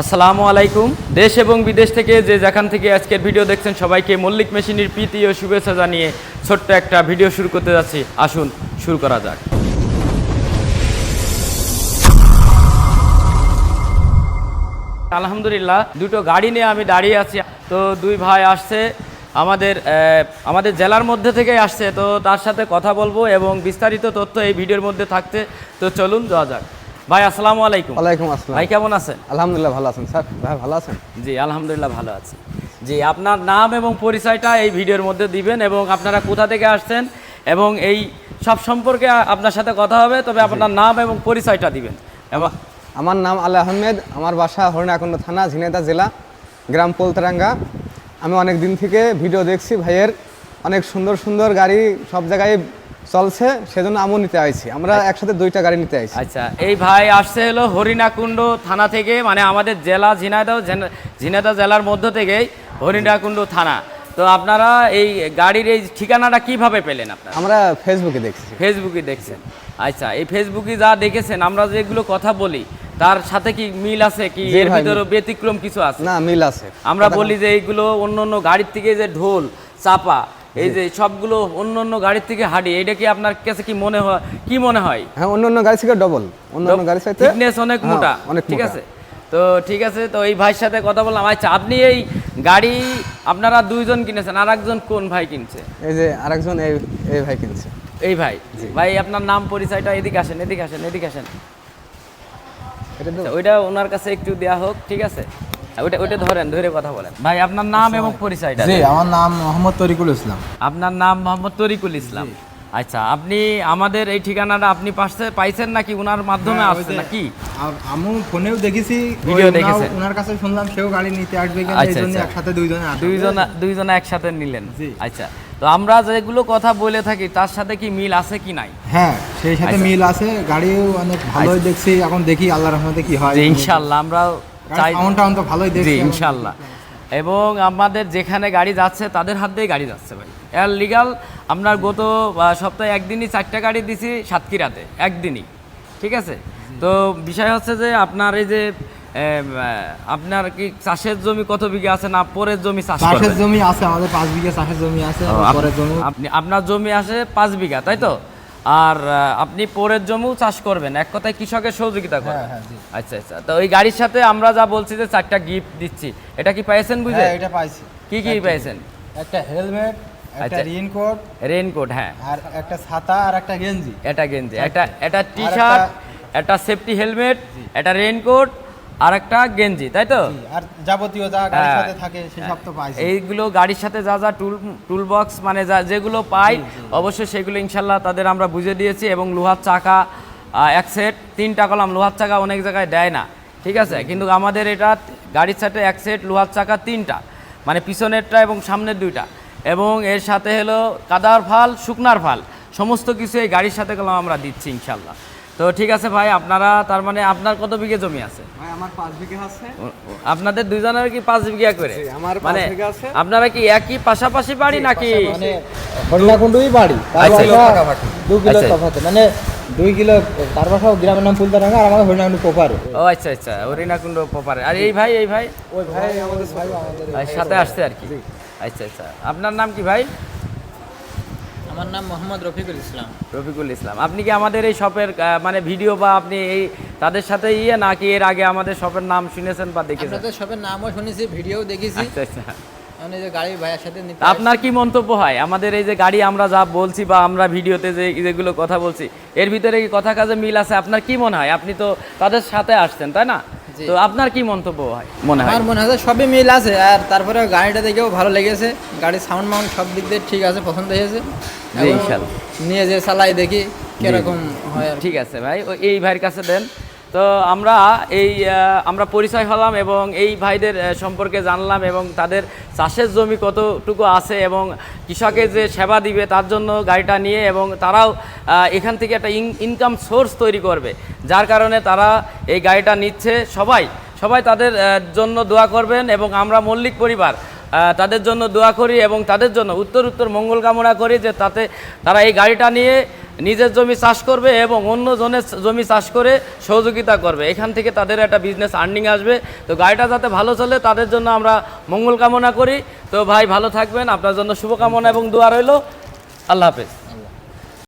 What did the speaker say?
আসসালামু আলাইকুম। দেশ এবং বিদেশ থেকে যে যেখান থেকে আজকের ভিডিও দেখছেন, সবাইকে মল্লিক মেশিনের প্রীতি ও শুভেচ্ছা জানিয়ে ছোট্ট একটা ভিডিও শুরু করতে যাচ্ছি। আসুন, শুরু করা যাক। আলহামদুলিল্লাহ, দুটো গাড়ি নিয়ে আমি দাঁড়িয়ে আছি। তো দুই ভাই আসছে, আমাদের আমাদের জেলার মধ্যে থেকেই আসছে। তো তার সাথে কথা বলব এবং বিস্তারিত তথ্য এই ভিডিওর মধ্যে থাকতে তো চলুন, যাওয়া যাক। ভাই আসসালামু আলাইকুম। ওয়ালাইকুম আসসালাম। ভাই কেমন আছেন? আলহামদুলিল্লাহ ভালো আছেন। স্যার ভাই ভালো আছেন? জি আলহামদুলিল্লাহ ভালো আছি। জি আপনার নাম এবং পরিচয়টা এই ভিডিওর মধ্যে দিবেন এবং আপনারা কোথা থেকে আসছেন এবং এই সব সম্পর্কে আপনার সাথে কথা হবে তবে আপনার নাম এবং পরিচয়টা দিবেন। এবং আমার নাম আলী আহমেদ আমার বাসা হরিণাকুণ্ড থানা ঝিনাইদা জেলা গ্রাম পোলতারাঙ্গা। আমি অনেক দিন থেকে ভিডিও দেখছি ভাইয়ের। অনেক সুন্দর সুন্দর গাড়ি সব জায়গায় চলছে সেজন্য আমিও নিতে আইছি। আমরা একসাথে দুইটা গাড়ি নিতে আইছি। আচ্ছা এই ভাই আসছে হলো হরিণাকুণ্ড থানা থেকে মানে আমাদের জেলা ঝিনাইদহ ঝিনাইদহ জেলার মধ্য থেকেই হরিণাকুণ্ড থানা। তো আপনারা এই গাড়ির এই ঠিকানাটা কীভাবে পেলেন আপনারা? আমরা ফেসবুকে দেখছি। ফেসবুকে দেখছেন। আচ্ছা এই ফেসবুকে যা দেখেছেন আমরা যেগুলো কথা বলি তার সাথে কি মিল আছে কি? এর ভিতরে ব্যতিক্রম কিছু আছে? না মিল আছে। আমরা বলি যে এইগুলো অন্য অন্য গাড়ির থেকে যে ঢোল চাপা এই যে সবগুলো অন্য অন্য গাড়ির থেকে হাঁড়ি এটা কি আপনার কাছে কি মনে হয় কি মনে হয়? হ্যাঁ অন্য অন্য গাড়ি থেকে ডবল অন্য অন্য গাড়ি সাথে ফিটনেস অনেক হ্যাঁ, মোটা। অনেক ঠিক আছে? তো ঠিক আছে তো এই ভাইয়ের সাথে কথা বললাম। আচ্ছা আপনি এই গাড়ি আপনারা দুইজন কিনেছেন আর একজন কোন ভাই কিনছে? এই যে আরেকজন এই এই ভাই কিনছে। এই ভাই। ভাই আপনার নাম পরিচয়টা এদিকে আসেন এদিকে আসেন এদিকে আসেন। এটা আচ্ছা, ওইটা ওনার কাছে একটু দেয়া হোক ঠিক আছে? ওইটা ওইটা ধরেন ধরে কথা বলেন। ভাই আপনার নাম এবং পরিচয়টা জি আমার নাম মোহাম্মদ তরিকুল ইসলাম। আপনার নাম মোহাম্মদ তরিকুল ইসলাম। আচ্ছা আপনি আমাদের এই ঠিকানাটা আপনি পাশে পাইছেন নাকি? ওনার মাধ্যমে আসছে নাকি? আমি ফোনেও দেখেছি ভিডিও দেখেছেন। ওনার কাছে শুনলাম সেও গাড়ি নিতে আসবে কিনা এই আচ্ছা, জন্য আচ্ছা। একসাথে দুইজনে আসবে। দুইজন দুইজন একসাথে নিলেন। জি। আচ্ছা তো আমরা যেগুলো কথা বলে থাকি তার সাথে কি মিল আছে কি নাই? হ্যাঁ সেই সাথে আচ্ছা। মিল আছে গাড়িও অনেক ভালোই দেখছি এখন দেখি আল্লাহর রহমতে কি হয়। যে ইনশাল্লাহ আমরা সাউন্ড তো ভালোই দেখছি ইনশাল্লাহ এবং আমাদের যেখানে গাড়ি যাচ্ছে তাদের হাত দিয়ে গাড়ি যাচ্ছে ভাই। এর লিগাল আপনার গত সপ্তাহে একদিনই চারটা গাড়ি দিছি সাতক্ষীরাতে একদিনই। ঠিক আছে? তো বিষয় হচ্ছে যে আপনার এই যে আপনার কি চাষের জমি কত বিঘা আছে না পরের জমি চাষের জমি আছে আমাদের পাঁচ বিঘা চাষের জমি আছে পরের জমি। আপনি আপনার জমি আছে পাঁচ বিঘা তাই তো? আর আপনি পরের জমিও চাষ করবেন। এক কথায় কৃষকের সহযোগিতা করবেন হ্যাঁ, আচ্ছা আচ্ছা। তো ওই গাড়ির সাথে আমরা যা বলছি যে চারটা গিফট দিচ্ছি এটা কি পেয়েছেন বুঝে? হ্যাঁ এটা পাইছি। কি কি পেয়েছেন একটা হেলমেট একটা আচ্ছা। রেইনকোট রেইনকোট হ্যাঁ। আর একটা ছাতা আর একটা গেঞ্জি। এটা গেঞ্জি একটা এটা টি শার্ট একটা সেফটি হেলমেট একটা রেইনকোট আর একটা গেঞ্জি তাই তো? আর যাবতীয় যা গাড়ির হ্যাঁ। সাথে থাকে সেসব তো পাইছি। এইগুলো গাড়ির সাথে যা যা টুল টুল বক্স মানে যা যেগুলো পাই অবশ্যই সেগুলো ইনশাল্লাহ তাদের আমরা বুঝে দিয়েছি এবং লোহার চাকা এক সেট তিনটা কলাম লোহার চাকা অনেক জায়গায় দেয় না ঠিক আছে? কিন্তু আমাদের এটা গাড়ির সাথে এক সেট লোহার চাকা তিনটা মানে পিছনেরটা এবং সামনের দুইটা। এবং এর সাথে হলো কাদার ফাল শুকনার ফাল সমস্ত কিছু এই গাড়ির সাথে কলাম আমরা দিচ্ছি ইনশাল্লাহ। তো ঠিক আছে ভাই আপনারা তার মানে আপনার কত বিঘে জমি আছে? ভাই আমার পাঁচ বিঘা আছে। আপনাদের দুইজনের কি পাঁচ বিঘা করে? আমার পাঁচ মানে আছে। আপনারা কি একই পাশাপাশি বাড়ি নাকি? মানে হরিণাকুণ্ডই বাড়ি। তার আচ্ছা, বাসা দু কিলো আচ্ছা। তফাতে। মানে দুই কিলো তার বাসা গ্রামের নাম ফুলতারাঙ্গা আর আমাদের হরিণাকুণ্ড পোপারে ও আচ্ছা আচ্ছা হরিণাকুণ্ড পোপারে আর এই ভাই এই ভাই? ওই ভাই আমাদের ভাই। আমাদের সাথে আসছে আর কি। আচ্ছা আচ্ছা। আপনার নাম কি ভাই? আমার নাম মোহাম্মদ রফিকুল ইসলাম। রফিকুল ইসলাম। আপনি কি আমাদের এই শপের মানে ভিডিও বা আপনি এই তাদের সাথে ইয়ে নাকি এর আগে আমাদের শপের নাম শুনেছেন বা দেখেছেন? আপনাদের সবের নামও শুনেছি ভিডিও দেখেছি। আচ্ছা আচ্ছা। আমি যে গাড়ি ভাইয়ের সাথে নিতে আপনার কি মন্তব্য হয়? আমাদের এই যে গাড়ি আমরা যা বলছি বা আমরা ভিডিওতে যে যেগুলো কথা বলছি এর ভিতরে কি কথা কাজে মিল আছে? আপনার কি মনে হয়? আপনি তো তাদের সাথে আসছেন তাই না। তো আপনার কি মন্তব্য হয় মনে হয়। আমার মনে হয় সবই মিল আছে আর তারপরে গাড়িটা দেখেও ভালো লেগেছে। গাড়ির সাউন্ড মাউন্ড সব দিক দিয়ে ঠিক আছে পছন্দ হয়েছে। নিয়ে যে চালাই দেখি কীরকম হয় ঠিক আছে ভাই ও এই ভাইয়ের কাছে দেন। তো আমরা এই আমরা পরিচয় হলাম এবং এই ভাইদের সম্পর্কে জানলাম এবং তাদের চাষের জমি কতটুকু আছে এবং কৃষকের যে সেবা দিবে তার জন্য গাড়িটা নিয়ে এবং তারাও এখান থেকে একটা ইনকাম সোর্স তৈরি করবে। যার কারণে তারা এই গাড়িটা নিচ্ছে সবাই। সবাই তাদের জন্য দোয়া করবেন এবং আমরা মল্লিক পরিবার। তাদের জন্য দোয়া করি এবং তাদের জন্য উত্তর উত্তর মঙ্গল কামনা করি যে তাতে তারা এই গাড়িটা নিয়ে নিজের জমি চাষ করবে এবং অন্য জনের জমি চাষ করে সহযোগিতা করবে। এখান থেকে তাদের একটা বিজনেস আর্নিং আসবে। তো গাড়িটা যাতে ভালো চলে তাদের জন্য আমরা মঙ্গল কামনা করি। তো ভাই ভালো থাকবেন। আপনার জন্য শুভকামনা এবং দোয়া রইল। আল্লাহ হাফেজ।